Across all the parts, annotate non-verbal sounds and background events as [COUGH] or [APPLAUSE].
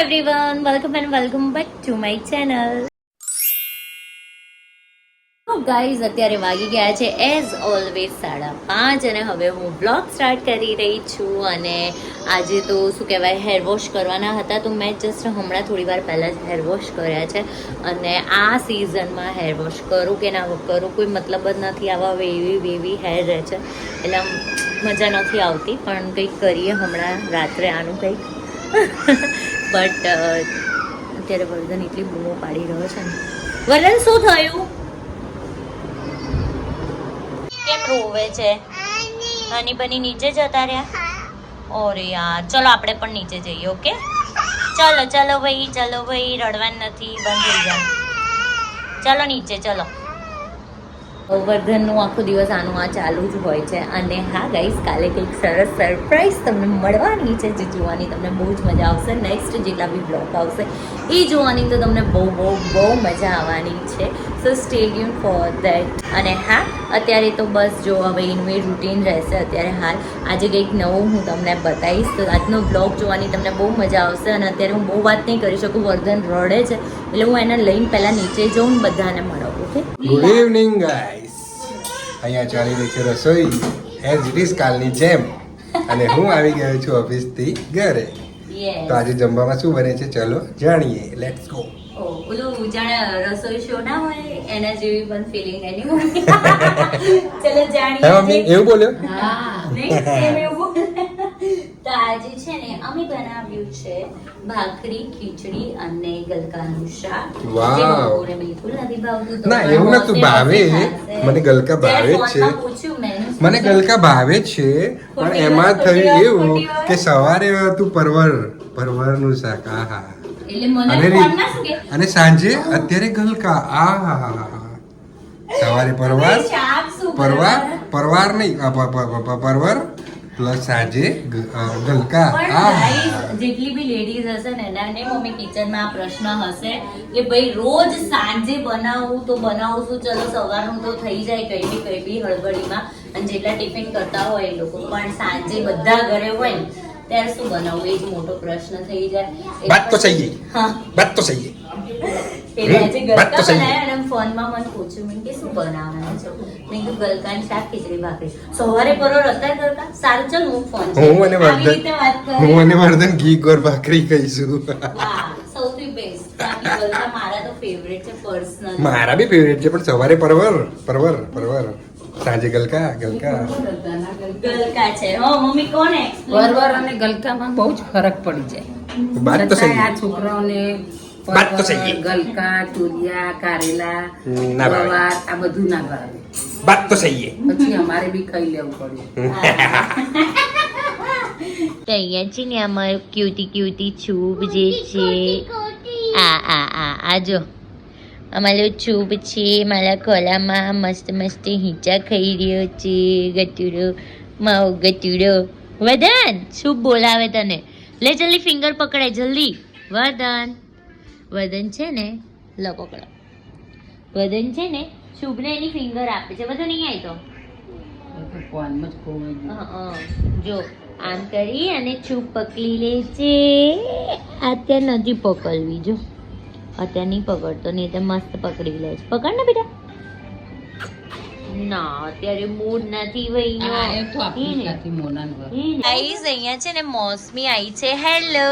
Everyone welcome and welcome back to my channel guys અત્યારે વાગી ગયા છે એઝ ઓલવેઝ સાડા પાંચ અને હવે હું બ્લોગ સ્ટાર્ટ કરી રહી છું અને આજે તો શું કહેવાય હેર વોશ કરવાના હતા તો મેં જસ્ટ હમણાં થોડી વાર પહેલાં જ હેર વોશ કર્યા છે અને આ સિઝનમાં હેર વોશ કરું કે ના કરું કોઈ મતલબ જ નથી, આવા વેવી વેવી હેર રહે છે. એટલે મજા નથી આવતી, પણ કંઈક કરીએ હમણાં રાત્રે આનું કંઈક. બટ અત્યારે વર્ધન એટલી બૂમો પાડી રહ્યો છે ને. વર્ધન શું થયું? કેમ રોવે છે? હની બની નીચે જતા રહ્યા? ઓરે યાર, ચલો આપણે પણ નીચે જઈએ, ઓકે? ચલો ચલો ભાઈ ચલો ભાઈ, રડવાનું નથી, બંધ થઈ જાય. ચલો નીચે, ચલો. વર્ધનનું આખો દિવસ આનું આ ચાલુ જ હોય છે. અને હા ગાઈસ કાલે કંઈક સરસ સરપ્રાઈઝ તમને મળવાની છે જે જોવાની તમને બહુ જ મજા આવશે. નેક્સ્ટ જેટલા બી બ્લોગ આવશે, એ જોવાની તો તમને બહુ બહુ બહુ મજા આવવાની છે. સો સ્ટે યુન ફોર દેટ અને હા, અત્યારે તો બસ જો હવે એનું રૂટીન રહેશે અત્યારે હાલ. આજે કંઈક નવું હું તમને બતાવીશ. તો આજનો બ્લોગ જોવાની તમને બહુ મજા આવશે અને અત્યારે હું બહુ વાત નહીં કરી શકું. વર્ધન રડે છે. એટલે હું એને લઈને પહેલાં નીચે જઉં બધાને મળું. ઓકે. ગુડ ઇવનિંગ ગાઈસ અહીંયા ચાલી રહી છે રસોઈ. એઝ ઇટ ઇઝ કાલની જેમ. અને હું આવી ગયો છું ઓફિસથી ઘરે. તો આજે જમવામાં શું બને છે ચલો જાણીએ. લેટ્સ ગો ઓલું જાણે રસોઈ શો ના હોય એના જેવી પણ ફિલિંગ એની હોય. [LAUGHS] ચલો જાણીએ મમ્મી એવું બોલ્યો? હા નહીં એવું તો આજે છે ને અમે બનાવ્યું છે ભાખરી ખીચડી અને ગલકાનું શાક વાવ. બિલકુલ નથી ભાવતું ના, એવું નતું, ભાવે. મને ગલકા ભાવે છે. મને ગલકા ભાવે છે પણ એમાં થયું એવું કે સવારે હતું પરવર પરવરનું શાક આહા અને અને સાંજે અત્યારે ગલકા આહા સવારે પરવાર પરવાર? પરવાર નહીં પરવર પ્લસ આજે ગલકા. જેટલી બી લેડીઝ હશે ને એના ને મમ્મી કિચનમાં આ પ્રશ્ન હશે કે ભાઈ રોજ સાંજે બનાવું તો બનાવું છું ચલો સવારનું તો થઈ જાય કઈ બી કઈ બી હળબડીમાં અને જેટલા ટિફિન કરતા હોય એ લોકો. પણ સાંજે બધા ઘરે હોય ને ત્યારે શું બનાવવું એ જ મોટો પ્રશ્ન થઈ જાય. વાત તો સહી વાત તો સહી. મારા ફેવરેટ છે બી ફેવરેટ છે પણ સવારે પરવર પરવર પરવર. સાંજે ગલકા ગલકા. ગલકા છે. હો મમ્મી કોને વરવર અને ગલકામાં બહુ જ ફરક પડી જાય. બાત તો આ છોકરાઓને વાત તો સહી ગલકા તુરિયા કારેલા ના ગવાર આ બધું ના ભાવે. બાત તો સહી પછી અમારે બી ખાઈ લેવું પડ્યું [LAUGHS] તો અહીંયા છે ને અમારે ક્યુટી ક્યુટી છૂપ જે છે. આ આ આ આ જો. અમારું છૂપ છે મારા ખોલામાં મસ્ત મસ્ત હિંચા ખાઈ રહ્યો છે ગટુડો માવો ગટુડો વદન શું બોલાવે તને. લે જલ્દી ફિંગર પકડાય જલ્દી. વદન. વદન છે ને લપકડો પકડો વદન છે ને શુભને એની ફિંગર આપે છે. બધું નહીં આવી તો જ ખોવાઈ ગયું. હં, જો આમ કરી અને છૂપ પકડી લે છે. અત્યારે નથી પકડવી જો. અત્યારે નહીં પકડતો નહીં તો મસ્ત પકડી લે છે. પકડ ને બેટા. ના અત્યારે મૂડ નથી ભાઈ અહીંયા છે ને મોસમી આવી છે. હેલો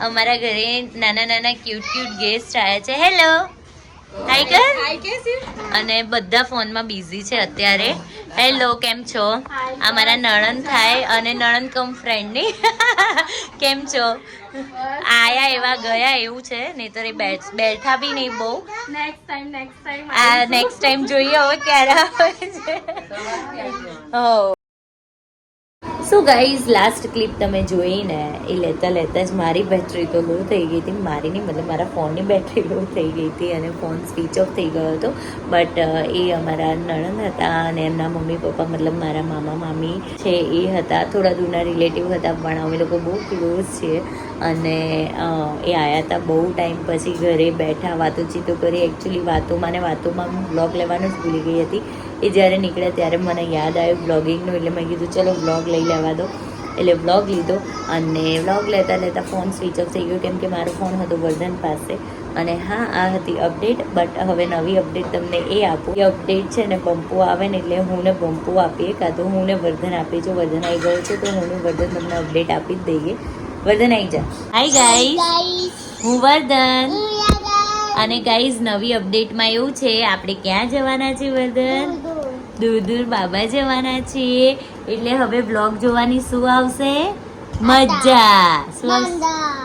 અમારા ઘરે નાના નાના ક્યુટ ક્યુટ ગેસ્ટ આવ્યા છે. હેલો હાય કર અને બધા ફોનમાં બિઝી છે અત્યારે. હેલો કેમ છો? આ મારા નણંદ થાય અને નણંદ કમ ફ્રેન્ડની [LAUGHS] કેમ છો? આયા એવા ગયા એવું છે નહીતર એ બેઠ- બી નહીં બહુ. આ નેક્સ્ટ ટાઈમ જોઈએ હવે ક્યારે આવે છે. હો [LAUGHS] શું ગાઈઝ લાસ્ટ ક્લિપ તમે જોઈ ને એ લેતા લેતા જ મારી બેટરી તો લો થઈ ગઈ હતી. મારી નહીં, મતલબ મારા ફોનની બેટરી લો થઈ ગઈ હતી અને ફોન સ્વિચ ઓફ થઈ ગયો હતો. બટ એ અમારા નણંદ હતા અને એમના મમ્મી પપ્પા, મતલબ મારા મામા, મામી છે એ હતા. થોડા દૂરના રિલેટિવ હતા, પણ અમે લોકો બહુ ક્લોઝ છીએ. અને એ આવ્યા હતા બહુ ટાઈમ પછી ઘરે બેઠા વાતોચીતો કરી. એકચ્યુઅલી વાતોમાં ને વાતોમાં હું બ્લોગ લેવાનું જ ભૂલી ગઈ હતી. એ જ્યારે નીકળ્યા ત્યારે મને યાદ આવ્યું બ્લોગિંગનું એટલે મેં કીધું ચલો બ્લોગ લઈ લેવા દો. એટલે બ્લોગ લીધો અને વ્લોગ લેતા લેતા ફોન સ્વિચ ઓફ થઈ ગયો, કેમ કે મારો ફોન હતો વર્ધન પાસે. અને હા, આ હતી અપડેટ બટ હવે નવી અપડેટ તમને એ આપું. એ અપડેટ છે ને બંપુ આવે ને એટલે હું ને બંપુ આપીએ, કાં તો હું ને વર્ધન આપીએ. જો વર્ધન આવી ગયો છે તો હું ને વર્ધન તમને અપડેટ આપી જ દઈએ. વર્ધન આવી જા. હાય ગાઈસ હું વર્ધન. અને ગાઈઝ નવી અપડેટમાં એવું છે આપણે ક્યાં જવાના છે વર્ધન? દૂર દૂર. બાબા જવાના છીએ. એટલે હવે બ્લોગ જોવાની શું આવશે? મજા. શું આવશે?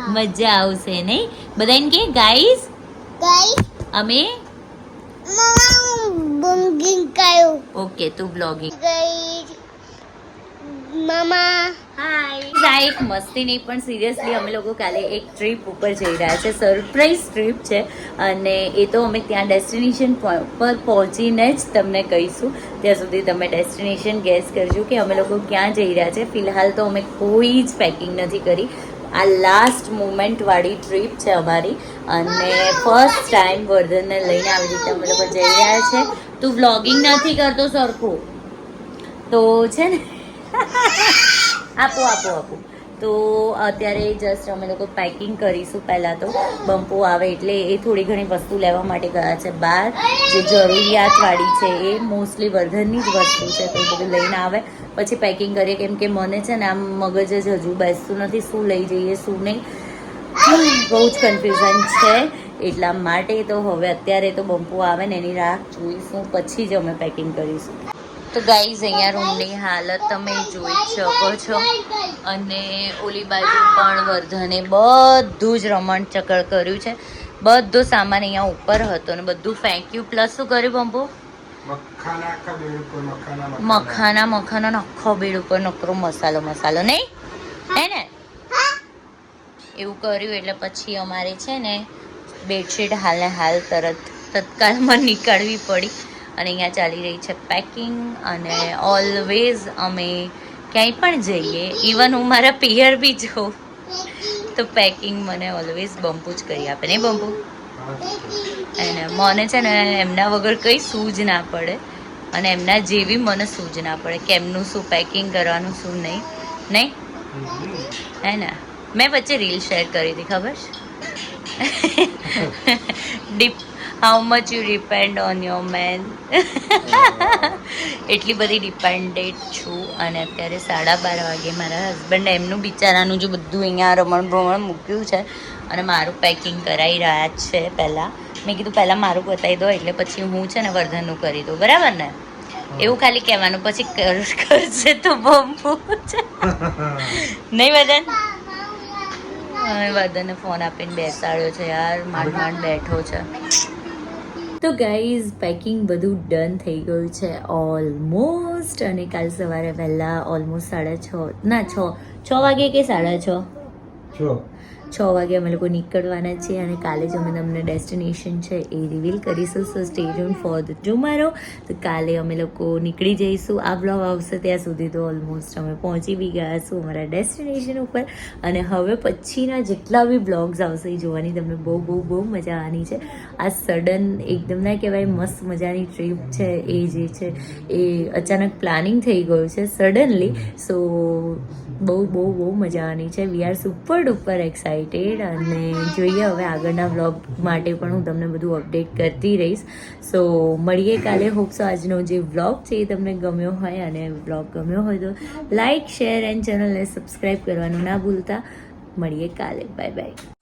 મજા આવશે નહીં? બધાને કે ગાઈઝ અમે? ઓકે તું બ્લોગિંગ Mama. આ એક મસ્તી નહીં પણ સિરિયસલી અમે લોકો કાલે એક ટ્રીપ ઉપર જઈ રહ્યા છે. સરપ્રાઈઝ ટ્રીપ છે. અને એ તો અમે ત્યાં ડેસ્ટિનેશન પર પહોંચીને જ તમને કહીશું. ત્યાં સુધી તમે ડેસ્ટિનેશન ગેસ કરજો કે અમે લોકો ક્યાં જઈ રહ્યા છે. ફિલહાલ તો અમે કોઈ જ પેકિંગ નથી કરી. આ લાસ્ટ મુમેન્ટવાળી ટ્રીપ છે અમારી. અને ફર્સ્ટ ટાઈમ વર્ધનને લઈને આવી રીતે અમે લોકો જઈ રહ્યા છે. તું વ્લોગિંગ નથી કરતો સરખું. તો છે ને. [LAUGHS] આપો આપો આપો. તો અત્યારે જસ્ટ અમે લોકો પેકિંગ કરીશું પહેલાં તો. બંપો આવે એટલે એ થોડી ઘણી વસ્તુ લેવા માટે ગયા છે બહાર. જે જરૂરિયાતવાળી છે એ મોસ્ટલી વર્ધનની જ વસ્તુ છે, તો બધું લઈને આવે. પછી પેકિંગ કરીએ, કેમ કે મને છે ને આમ મગજ જ હજુ બેસતું નથી, શું લઈ જઈએ, શું નહીં. બહુ જ કન્ફ્યુઝન છે. એટલા માટે તો હવે અત્યારે તો બંપો આવે ને એની રાહ જોઈશું, પછી જ અમે પેકિંગ કરીશું. તો ગાઈઝ અહીંયા રૂમની હાલત તમે જોઈ શકો છો. અને ઓલી બાજુ પણ વર્ધને બધું જ રમણ ચકળ કર્યું છે. બધો સામાન અહીંયા ઉપર હતો ને બધું ફેંક્યું પ્લસ શું કર્યું બંબુ? મખાના મખાના આખો બેડ ઉપર નકરો મસાલો મસાલો નહીં? હે ને? એવું કર્યું એટલે પછી અમારે છે ને બેડશીટ હાલને હાલ તરત તત્કાલમાં નીકાળવી પડી. અહીંયા ચાલી રહી છે પેકિંગ અને ઓલવેઝ અમે ક્યાંય પણ જઈએ ઇવન હું મારા પિયર બી જાઉં તો પેકિંગ મને ઓલવેઝ બંપુ જ કરી આપે નહીં બંપુ અને મને છે ને એમના વગર કંઈ સૂજ ના પડે અને એમના જેવી મને સૂજ ના પડે કેમનું શું પેકિંગ કરવાનું શું નહીં નહીં? હે ને? મેં વચ્ચે રીલ શેર કરી હતી ખબર છે? [LAUGHS] Deep how much you depend on your man એટલી બધી ડિપેન્ડેડ છું અને અત્યારે સાડા બાર વાગે મારા હસબન્ડ એમનું બિચારાનું જો બધું અહીંયા રમણ ભ્રમણ મૂક્યું છે અને મારું પેકિંગ કરાવી રહ્યા છે પહેલાં. મેં કીધું પહેલાં મારું બતાવી દો એટલે પછી હું છે ને વર્ધનનું કરી દઉં. બરાબર ને? એવું ખાલી કહેવાનું પછી કર- કરશે તો બમ્બુ છે નહીં હવે વર્ધનને ફોન આપીને બેસાડ્યો છે યાર માંડ માંડ બેઠો છે. તો ગાઈઝ પેકિંગ બધું ડન થઈ ગયું છે ઓલમોસ્ટ અને કાલ સવારે વહેલા ઓલમોસ્ટ સાડા છ, ના, છ છ વાગે કે સાડા છ. છ વાગે અમે લોકો નીકળવાના છીએ અને કાલે જ અમે તમને ડેસ્ટિનેશન છે એ રિવીલ કરીશું. સો સ્ટેજ ઓન ફોર ધ ટુમારો તો કાલે અમે લોકો નીકળી જઈશું. આ બ્લોગ આવશે ત્યાં સુધી તો ઓલમોસ્ટ અમે પહોંચી બી ગયા છું અમારા ડેસ્ટિનેશન ઉપર. અને હવે પછીના જેટલા બી બ્લોગ્સ આવશે એ જોવાની તમને બહુ બહુ બહુ મજા આવવાની છે. આ સડન એકદમ ના કહેવાય, મસ્ત મજાની ટ્રીપ છે એ જે છે એ અચાનક પ્લાનિંગ થઈ ગયું છે સડનલી સો બહુ બહુ બહુ મજા આવવાની છે. We are super duper excited અને જોઈએ હવે આગળના વ્લોગ માટે પણ હું તમને બધું અપડેટ કરતી રહીશ. સો મળીએ કાલે. હોપસો આજનો જે વ્લોગ છે એ તમને ગમ્યો હોય અને વ્લોગ ગમ્યો હોય તો લાઇક શેર એન્ડ ચેનલને સબસ્ક્રાઈબ કરવાનું ના ભૂલતા. મળીએ કાલે. Bye bye